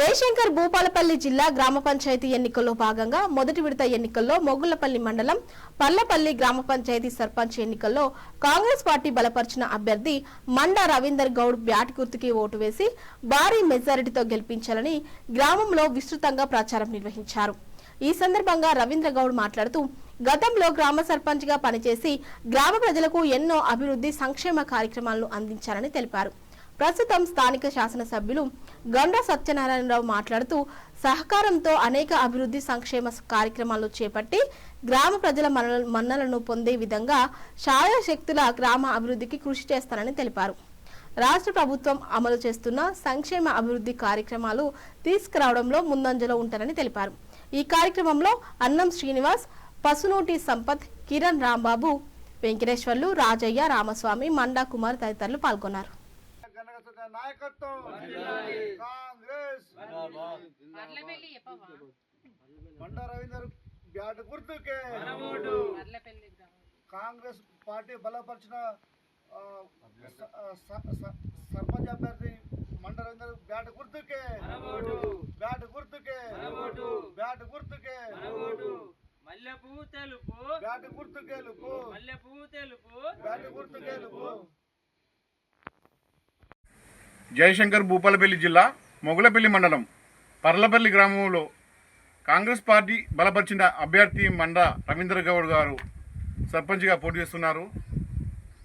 జయశంకర్ భూపాలపల్లి జిల్లా గ్రామ పంచాయతీ ఎన్నికల్లో భాగంగా మొదటి విడత ఎన్నికల్లో మొగుళ్ళపల్లి మండలం పల్లపల్లి గ్రామ పంచాయతీ సర్పంచ్ ఎన్నికల్లో కాంగ్రెస్ పార్టీ బలపరిచిన అభ్యర్థి మండా రవీందర్ గౌడ్ బ్యాట్ గుర్తుకి ఓటు వేసి భారీ మెజారిటీతో గెలిపించాలని గ్రామంలో విస్తృతంగా ప్రచారం నిర్వహించారు. ఈ సందర్భంగా రవీంద్ర గౌడ్ మాట్లాడుతూ గతంలో గ్రామ సర్పంచ్గా పనిచేసి గ్రామ ప్రజలకు ఎన్నో అభివృద్ధి సంక్షేమ కార్యక్రమాలను అందించారని తెలిపారు. ప్రస్తుతం స్థానిక శాసనసభ్యులు గండ సత్యనారాయణరావు మాట్లాడుతూ సహకారంతో అనేక అభివృద్ధి సంక్షేమ కార్యక్రమాలు చేపట్టి గ్రామ ప్రజల మన్న- మన్నలను పొందే విధంగా శక్తుల గ్రామ అభివృద్ధికి కృషి చేస్తానని తెలిపారు. రాష్ట్ర ప్రభుత్వం అమలు చేస్తున్న సంక్షేమ అభివృద్ధి కార్యక్రమాలు తీసుకురావడంలో ముందంజలో ఉంటారని తెలిపారు. ఈ కార్యక్రమంలో అన్నం శ్రీనివాస్ పసునోటి సంపత్ కిరణ్ రాంబాబు వెంకటేశ్వర్లు రాజయ్య రామస్వామి మండా కుమార్ తదితరులు పాల్గొన్నారు. నాయకత్వం. కాంగ్రెస్. పర్లపల్లి చెప్పవా? బండ రవీందర్ బ్యాట్ గుర్తుకే. పర్లపల్లి గ్రామం. కాంగ్రెస్ పార్టీ బలపరిచిన సర్పంచ్ అభ్యర్థి మండ రవీందర్ బ్యాట్ గుర్తుకే. బ్యాట్ గుర్తుకే. బ్యాట్ గుర్తుకే. మల్లె పువ్వు తెలుపు. బ్యాట్ గుర్తుకే లుపు మల్లె పువ్వు తెలుపు. బ్యాట్ గుర్తుకే లుపు జయశంకర్ భూపాలపల్లి జిల్లా మొగులపల్లి మండలం పర్లపల్లి గ్రామంలో కాంగ్రెస్ పార్టీ బలపరిచిన అభ్యర్థి మండ రవీంద్ర గౌడ్ గారు సర్పంచ్గా పోటీ చేస్తున్నారు.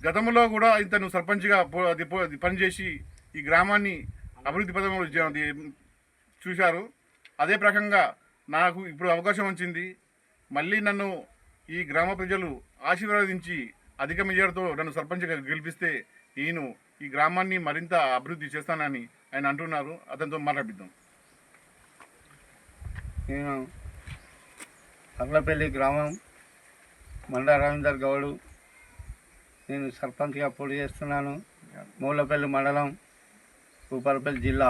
గతంలో కూడా ఇతను సర్పంచ్గా పో- పనిచేసి ఈ గ్రామాన్ని అభివృద్ధి పదంలో చూశారు. అదే ప్రకంగా నాకు ఇప్పుడు అవకాశం వచ్చింది. మళ్ళీ నన్ను ఈ గ్రామ ప్రజలు ఆశీర్వదించి అధిక మెజార్టీతో నన్ను సర్పంచ్గా గెలిపిస్తే నేను ఈ గ్రామాన్ని మరింత అభివృద్ధి చేస్తానని ఆయన అంటున్నారు. అతనితో మాట్లాడిద్దాం. నేను అర్లపల్లి గ్రామం మండ రవీందర్ గౌడు. నేను సర్పంచ్గా పోటీ చేస్తున్నాను. మూలపల్లి మండలం భూపాలపల్లి జిల్లా.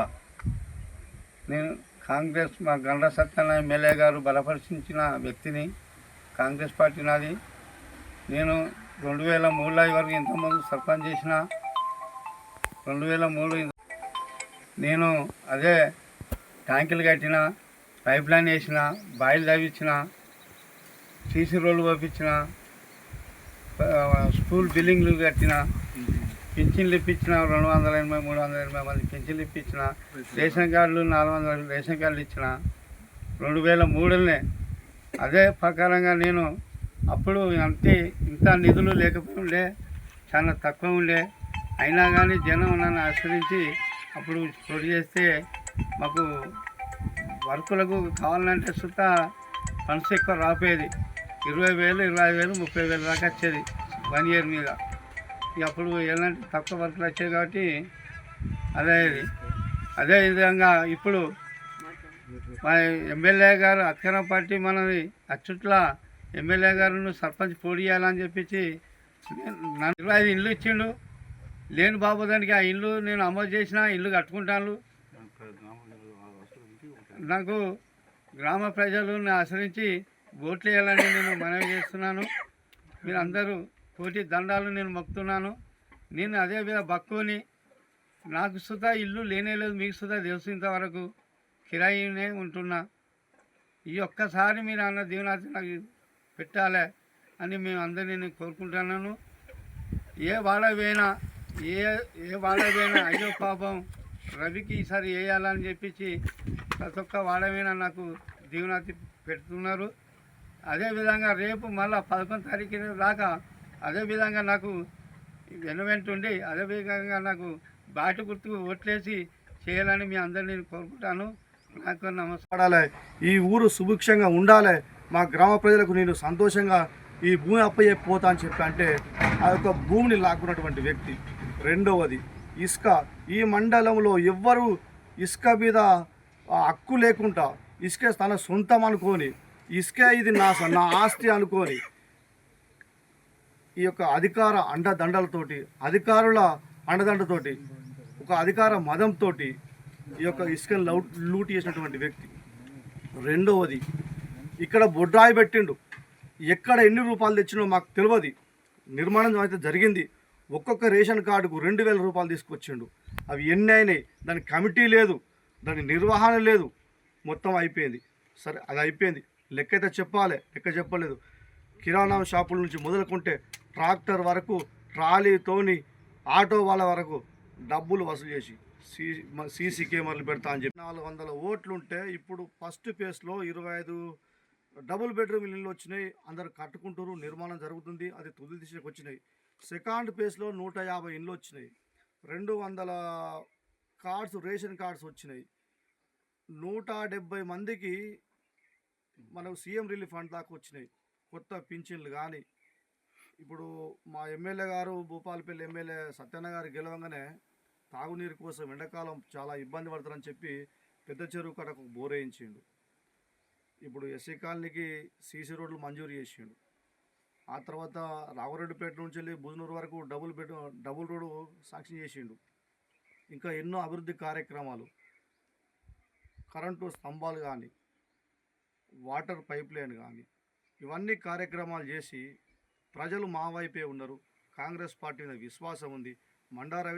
నేను కాంగ్రెస్ మా గండ సత్యనారాయణ ఎమ్మెల్యే గారు బలపరిచించిన వ్యక్తిని కాంగ్రెస్ పార్టీ నాది. నేను రెండు వేల మూడులో వరకు ఇంతకుముందు సర్పంచ్ చేసిన రెండు వేల మూడు నేను అదే ట్యాంకులు కట్టిన పైప్ లైన్ వేసిన బాయిల్ తవ్వించిన సీసీ రోడ్లు పంపించిన స్కూల్ బిల్డింగ్లు కట్టిన పింఛన్లు ఇప్పించిన రెండు వందల ఎనభై మూడు వందల ఎనభై మంది పింఛన్లు ఇప్పించిన రేషన్ కార్డులు నాలుగు వందల రేషన్ కార్డులు ఇచ్చిన రెండు వేల మూడులోనే అదే ప్రకారంగా నేను అప్పుడు అంతే ఇంత నిధులు లేకపోతే ఉండే చాలా తక్కువ ఉండే. అయినా కానీ జనం నన్ను ఆశ్రయించి అప్పుడు పోటీ చేస్తే మాకు వర్కులకు కావాలంటే సుత ఫండ్స్ ఎక్కువ రాపోయేది ఇరవై వేలు ఇరవై వేలు ముప్పై వేలు దాకా వచ్చేది వన్ ఇయర్ మీద. అప్పుడు ఎలాంటి తక్కువ వర్కులు వచ్చాయి కాబట్టి అదే ఇది. అదే విధంగా ఇప్పుడు మా ఎమ్మెల్యే గారు అధికార పార్టీ మనది అచ్చుట్ల ఎమ్మెల్యే గారు సర్పంచ్ పోటీ చేయాలని చెప్పించి నన్ను ఇరవై ఐదు ఇల్లు ఇచ్చిండు. లేని బాబోదానికి ఆ ఇల్లు నేను అమలు చేసిన ఇల్లు కట్టుకుంటాను. నాకు గ్రామ ప్రజలను ఆశ్రయించి ఓట్లు వేయాలని నేను మనవి చేస్తున్నాను. మీరు అందరూ కోటి దండాలు నేను మొక్కుతున్నాను నేను అదే విధ బక్కుని నాకు సుతా ఇల్లు లేనే లేదు మీకు సుతా తెలుసు ఇంతవరకు. కిరాయినే ఉంటున్నా. ఈ ఒక్కసారి మీరు అన్న దీవనాథి నాకు పెట్టాలి అని మేము అందరినీ నేను కోరుకుంటున్నాను. ఏ వాడ పోయినా ఏ ఏ వాడమైనా అయ్యో పాపం రవికి ఈసారి వేయాలని చెప్పించి ప్రతి ఒక్క వాడమైనా నాకు దీవనాతి పెడుతున్నారు. అదేవిధంగా రేపు మళ్ళా పదకొండు తారీఖు దాకా అదేవిధంగా నాకు వెనువెంటుండి అదేవిధంగా నాకు బాటి గుర్తుకు ఓట్లేసి చేయాలని మీ అందరినీ నేను కోరుకుంటాను. నాకు నమస్కారాలే ఈ ఊరు సుభిక్షంగా ఉండాలి మా గ్రామ ప్రజలకు నేను సంతోషంగా ఈ భూమి అప్పయ్యపోతా అని చెప్పి అంటే ఆ యొక్క భూమిని లాక్కున్నటువంటి వ్యక్తి. రెండవది ఇసుక. ఈ మండలంలో ఎవ్వరు ఇసుక మీద హక్కు లేకుండా ఇసుక తన సొంతం అనుకొని ఇసుక ఇది నా నా ఆస్తి అనుకొని ఈ యొక్క అధికార అండదండలతోటి అధికారుల అండదండతోటి ఒక అధికార మదంతో ఈ యొక్క ఇసుకను లౌ లూట్ చేసినటువంటి వ్యక్తి. రెండవది ఇక్కడ బొడ్రాయి పెట్టిండు. ఎక్కడ ఎన్ని రూపాయలు తెచ్చినో మాకు తెలియదు నిర్మాణం అయితే జరిగింది. ఒక్కొక్క రేషన్ కార్డుకు రెండు వేల రూపాయలు తీసుకొచ్చిండు. అవి ఎన్ని అయినాయి? దాని కమిటీ లేదు. దాని నిర్వహణ లేదు. మొత్తం అయిపోయింది. సరే అది అయిపోయింది. లెక్క అయితే చెప్పాలి. లెక్క చెప్పలేదు. కిరాణా షాపుల నుంచి మొదలుకుంటే ట్రాక్టర్ వరకు ట్రాలీతోని ఆటో వాళ్ళ వరకు డబ్బులు వసూలు చేసి సీ మ- సీసీ కెమెరాలు పెడతా అని చెప్పి నాలుగు వందల ఓట్లు ఉంటే ఇప్పుడు ఫస్ట్ ఫేస్లో ఇరవై ఐదు డబుల్ బెడ్రూమ్ ఇల్లు వచ్చినాయి. అందరు కట్టుకుంటారు నిర్మాణం జరుగుతుంది. అది తుది దిశకు వచ్చినాయి. సెకండ్ ఫేజ్లో నూట యాభై ఇండ్లు వచ్చినాయి. రెండు వందల కార్డ్స్ రేషన్ కార్డ్స్ వచ్చినాయి. నూట డెబ్బై మందికి మనకు సీఎం రిలీఫ్ ఫండ్ దాకా వచ్చినాయి. కొత్త పింఛన్లు కానీ. ఇప్పుడు మా ఎమ్మెల్యే గారు భూపాలపల్లి ఎమ్మెల్యే సత్యన్న గారు గెలవంగానే తాగునీరు కోసం ఎండాకాలం చాలా ఇబ్బంది పడతారని చెప్పి పెద్ద చెరువు కడకు బోరేయించిండు. ఇప్పుడు ఎస్సీ కాలనీకి సీసీ రోడ్లు మంజూరు చేసిండు. ఆ తర్వాత రాఘవరెడ్డిపేట నుంచి వెళ్ళి భుజనూరు వరకు double bed double road sanction చేసిండు. ఇంకా ఎన్నో అభివృద్ధి కార్యక్రమాలు. కరెంటు స్తంభాలు కానీ వాటర్ పైప్ లైన్ కానీ ఇవన్నీ కార్యక్రమాలు చేసి ప్రజలు మా వైపే ఉన్నారు. కాంగ్రెస్ పార్టీ మీద విశ్వాసం ఉంది. మండారవి